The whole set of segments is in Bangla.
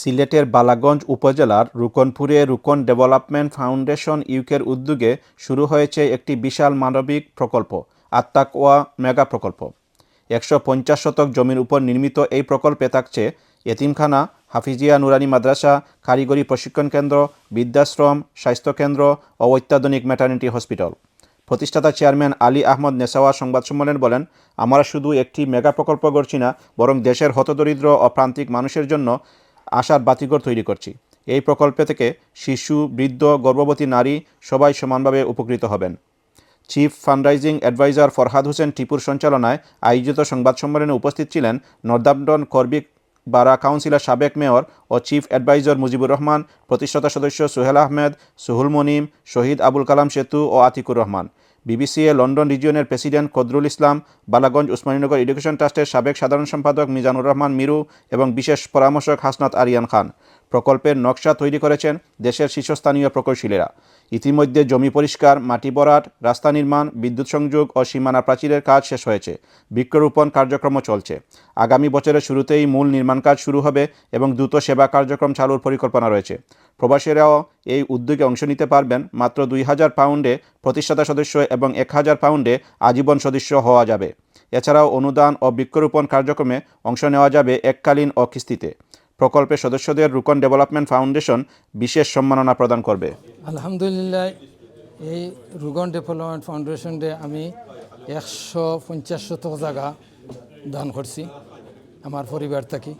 সিলেটের বালাগঞ্জ উপজেলার রুকনপুরে রুকন ডেভেলপমেন্ট ফাউন্ডেশন ইউকের উদ্যোগে শুরু হয়েছে একটি বিশাল মানবিক প্রকল্প আত্মাকোয়া মেগা প্রকল্প। একশো পঞ্চাশ শতক জমির উপর নির্মিত এই প্রকল্পে থাকছে এতিমখানা, হাফিজিয়া নুরানি মাদ্রাসা, কারিগরি প্রশিক্ষণ কেন্দ্র, বৃদ্ধাশ্রম, স্বাস্থ্যকেন্দ্র ও অত্যাধুনিক ম্যাটার্নিটি হসপিটাল প্রতিষ্ঠাতা চেয়ারম্যান আলী আহমদ নেসাওয়া সংবাদ সম্মেলনে বলেন, আমরা শুধু একটি মেগা প্রকল্প গড়ছি না, বরং দেশের হতদরিদ্র ও প্রান্তিক মানুষের জন্য আশার বাতিঘর তৈরি করছি। এই প্রকল্পে থেকে শিশু, বৃদ্ধ, গর্ভবতী নারী সবাই সমানভাবে উপকৃত হবেন। Chief fundraising adviser Farhad Hossain টিপুর সঞ্চালনায় আয়োজিত সংবাদ সম্মেলনে উপস্থিত ছিলেন নর্দাম্পটন করবিক বারা কাউন্সিলর সাবেক মেয়র ও চিফ অ্যাডভাইজার মুজিবুর রহমান, প্রতিষ্ঠাতা সদস্য সোহেল আহমেদ, সুহুল মনিম, শহীদ আবুল কালাম সেতু ও আতিকুর রহমান। বিবিসিএ লন্ডন রিজিয়নের প্রেসিডেন্ট কদরুল ইসলাম, বালাগঞ্জ উসমানীনগর এডুকেশন ট্রাস্টের সাবেক সাধারণ সম্পাদক মিজানুর রহমান মিরু এবং বিশেষ পরামর্শক হাসনাত আরিয়ান খান। প্রকল্পের নকশা তৈরি করেছেন দেশের শীর্ষস্থানীয় প্রকৌশলীরা। ইতিমধ্যে জমি পরিষ্কার, মাটি বরাট রাস্তা নির্মাণ, বিদ্যুৎ সংযোগ ও সীমানা প্রাচীরের কাজ শেষ হয়েছে। বৃক্ষরোপণ কার্যক্রমও চলছে। আগামী বছরের শুরুতেই মূল নির্মাণ কাজ শুরু হবে এবং দ্রুত সেবা কার্যক্রম চালুর পরিকল্পনা রয়েছে। প্রবাসীরাও এই উদ্যোগে অংশ নিতে পারবেন। মাত্র দুই হাজার পাউন্ডে প্রতিষ্ঠাতা সদস্য এবং এক হাজার পাউন্ডে আজীবন সদস্য হওয়া যাবে। এছাড়াও অনুদান ও বৃক্ষরোপণ কার্যক্রমে অংশ নেওয়া যাবে এককালীন ও কিস্তিতে প্রকল্পের সদস্যদের রুকন ডেভেলপমেন্ট ফাউন্ডেশন বিশেষ সম্মাননা প্রদান করবে। আলহামদুলিল্লাহ, এই রুগন ডেভেলপমেন্ট ফাউন্ডেশনে আমি একশো পঞ্চাশ শতক জায়গা দান করছি আমার পরিবার থেকে।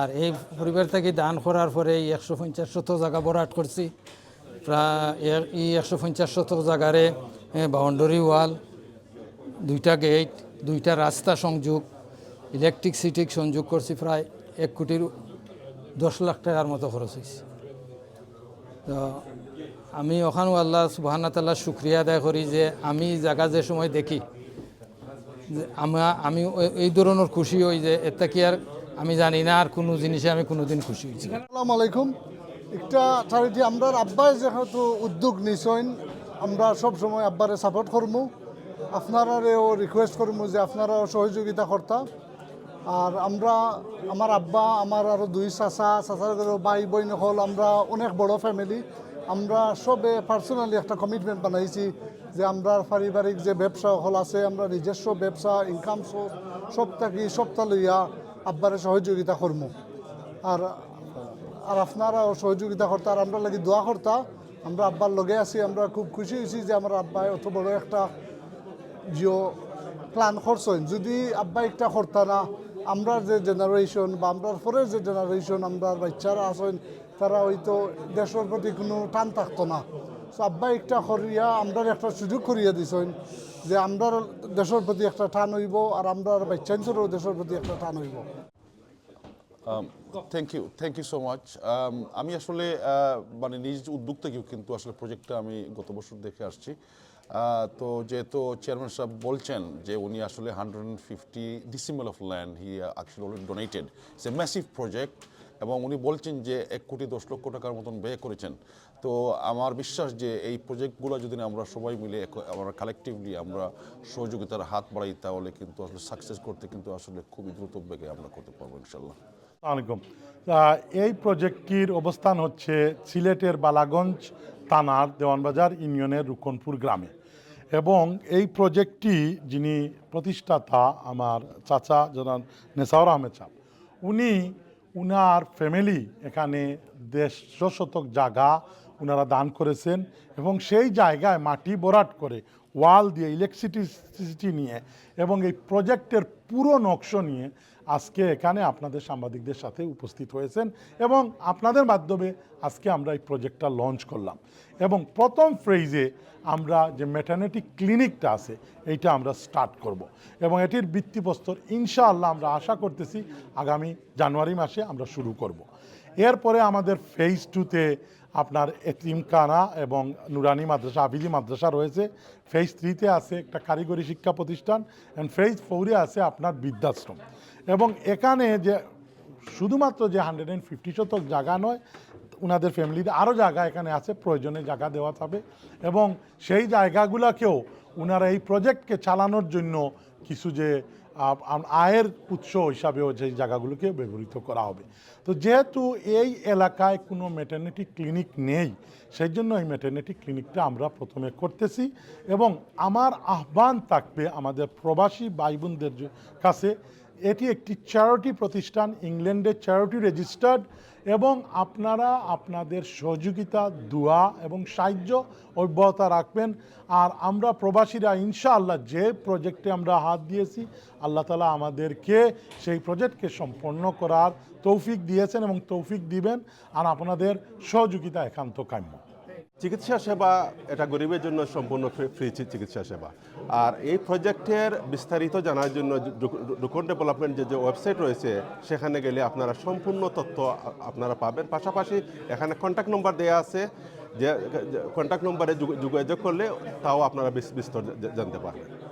আর এই পরিবার থেকে দান করার পরে এই একশো পঞ্চাশ শতক জায়গা বরাট করছি। প্রায় এই একশো পঞ্চাশ শতক জায়গারে বাউন্ডারি ওয়াল, দুইটা গেট, দুইটা রাস্তা সংযোগ ইলেকট্রিসিটি সংযোগ করছি প্রায় এক কোটির দশ লাখ টাকার মতো খরচ হয়েছে। তো আমি ওখানেও আল্লাহ সুবাহানা তাল্লাহ শুক্রিয়া আদায় করি যে আমি জায়গা যে সময় দেখি, যে আমা এই ধরনের খুশি হই যে এটা কি আর আমি জানি না আর কোনো জিনিসে আমি কোনোদিন খুশি হয়েছি আসসালামু আলাইকুম। একটা চারিটি আমরা আব্বাই যেহেতু উদ্যোগ নিছেন, আমরা সব সময় আব্বারে সাপোর্ট করব আপনারাও রিকোয়েস্ট করব যে আপনারাও সহযোগিতা করতা। আর আমরা, আমার আব্বা, আমার আরও দুই চাচা, চাচার ভাই বোন হল, আমরা অনেক বড় ফ্যামিলি আমরা সবে পার্সোনালি একটা কমিটমেন্ট বানাইছি যে আমরা পারিবারিক যে ব্যবসা হল আছে, আমরা নিজস্ব ব্যবসা ইনকাম সোর্স সব থাকি সবটা লইয়া আব্বারে সহযোগিতা করব আর আর আপনারাও সহযোগিতা করতা, আর আমরা লাগি দোয়া করতা, আমরা আব্বার লগে আছি, আমরা খুব খুশি হয়েছি যে আমার আব্বাই অত বড় একটা জিও প্ল্যান করছেন। যদি আব্বা একটা করতা না আমরা যে জেনারেশন বা আমরা পরের যে জেনারেশন আমরা বাচ্চারা আছেন, তারা হয়তো দেশের প্রতি কোনো টান থাকতো না। তো আব্বা একটা করিয়া আমরা একটা সুযোগ করিয়া দিছেন যে আমরা দেশের প্রতি একটা টান হইব আর আমরা বাচ্চাদেরও দেশের প্রতি একটা টান হইব। Thank you thank you so much আমি আসলে মানে নিজ উদ্যোগ থেকেও কিন্তু আসলে প্রজেক্টটা আমি গত বছর দেখে আসছি। তো যেহেতু চেয়ারম্যান সাহেব বলছেন যে উনি আসলে hundred and fifty decimal of land he already donated a massive project এবং উনি বলছেন যে এক কোটি দশ লক্ষ টাকার মতন ব্যয় করেছেন। তো আমার বিশ্বাস যে এই প্রজেক্টগুলো যদি আমরা সবাই মিলে আমরা কালেকটিভলি আমরা সহযোগিতার হাত বাড়াই, তাহলে কিন্তু আসলে সাকসেস করতে কিন্তু আসলে খুবই দ্রুত বেগে আমরা করতে পারব ইনশাল্লাহ আলাইকুম। এই প্রজেক্টটির অবস্থান হচ্ছে সিলেটের বালাগঞ্জ থানার দেওয়ানবাজার ইউনিয়নের রুকনপুর গ্রামে। এবং এই প্রজেক্টটি যিনি প্রতিষ্ঠাতা আমার চাচা জনান নেসাউর আহমেদ সাহ উনি উনার ফ্যামিলি এখানে দেড়শো শতক জায়গা ওনারা দান করেছেন এবং সেই জায়গায় মাটি ভরাট করে ওয়াল দিয়ে ইলেকট্রিসিটি নিয়ে এবং এই প্রজেক্টের পুরো নকশ নিয়ে আজকে এখানে আপনাদের সাংবাদিকদের সাথে উপস্থিত হয়েছেন এবং আপনাদের মাধ্যমে আজকে আমরা এই প্রজেক্টটা লঞ্চ করলাম। এবং প্রথম ফ্রেজে আমরা যে ম্যাটার্নিটি ক্লিনিকটা আছে, এইটা আমরা স্টার্ট করব। এবং এটির ভিত্তিপ্রস্তর ইনশাআল্লাহ আমরা আশা করতেছি আগামী জানুয়ারি মাসে আমরা শুরু করব। এরপরে আমাদের ফেজ টুতে আপনার এতিমখানা এবং নুরানি মাদ্রাসা আবিদি মাদ্রাসা রয়েছে। ফেজ থ্রিতে আছে একটা কারিগরি শিক্ষা প্রতিষ্ঠান অ্যান্ড ফেজ ফোরে আছে আপনার বৃদ্ধাশ্রম। এবং এখানে যে শুধুমাত্র যে হান্ড্রেড অ্যান্ড ফিফটি শতক জায়গা নয় ওনাদের ফ্যামিলিতে আরও জায়গা এখানে আছে, প্রয়োজনে জায়গা দেওয়া যাবে। এবং সেই জায়গাগুলোকেও ওনারা এই প্রজেক্টকে চালানোর জন্য কিছু যে আয়ের উৎস হিসাবেও যে জায়গাগুলোকে ব্যবহৃত করা হবে। তো যেহেতু এই এলাকায় কোনো ম্যাটার্নিটি ক্লিনিক নেই, সেই জন্য এই ম্যাটার্নিটি ক্লিনিকটা আমরা প্রথমে করতেছি এবং আমার আহ্বান থাকবে আমাদের প্রবাসী ভাই বোনদের কাছে এটি একটি চ্যারিটি প্রতিষ্ঠান ইংল্যান্ডের চ্যারিটি রেজিস্টার্ড এবং আপনারা আপনাদের সহযোগিতা, দোয়া এবং সাহায্য অব্যাহত রাখবেন। আর আমরা প্রবাসীরা ইনশাআল্লাহ যে প্রজেক্টে আমরা হাত দিয়েছি, আল্লাহ তালা আমাদেরকে সেই প্রজেক্টকে সম্পন্ন করার তৌফিক দিয়েছেন এবং তৌফিক দিবেন। আর আপনাদের সহযোগিতা একান্ত কাম্য। চিকিৎসা সেবা, এটা গরিবের জন্য সম্পূর্ণ ফ্রি- চিকিৎসা সেবা। আর এই প্রজেক্টের বিস্তারিত জানার জন্য রুকন ডেভেলপমেন্ট যে যে ওয়েবসাইট রয়েছে, সেখানে গেলে আপনারা সম্পূর্ণ তথ্য আপনারা পাবেন। পাশাপাশি এখানে কন্ট্যাক্ট নম্বর দেওয়া আছে, যে কন্ট্যাক্ট নম্বরে যোগাযোগ করলে তাও আপনারা বিস- বিস্তর জানতে পারবেন।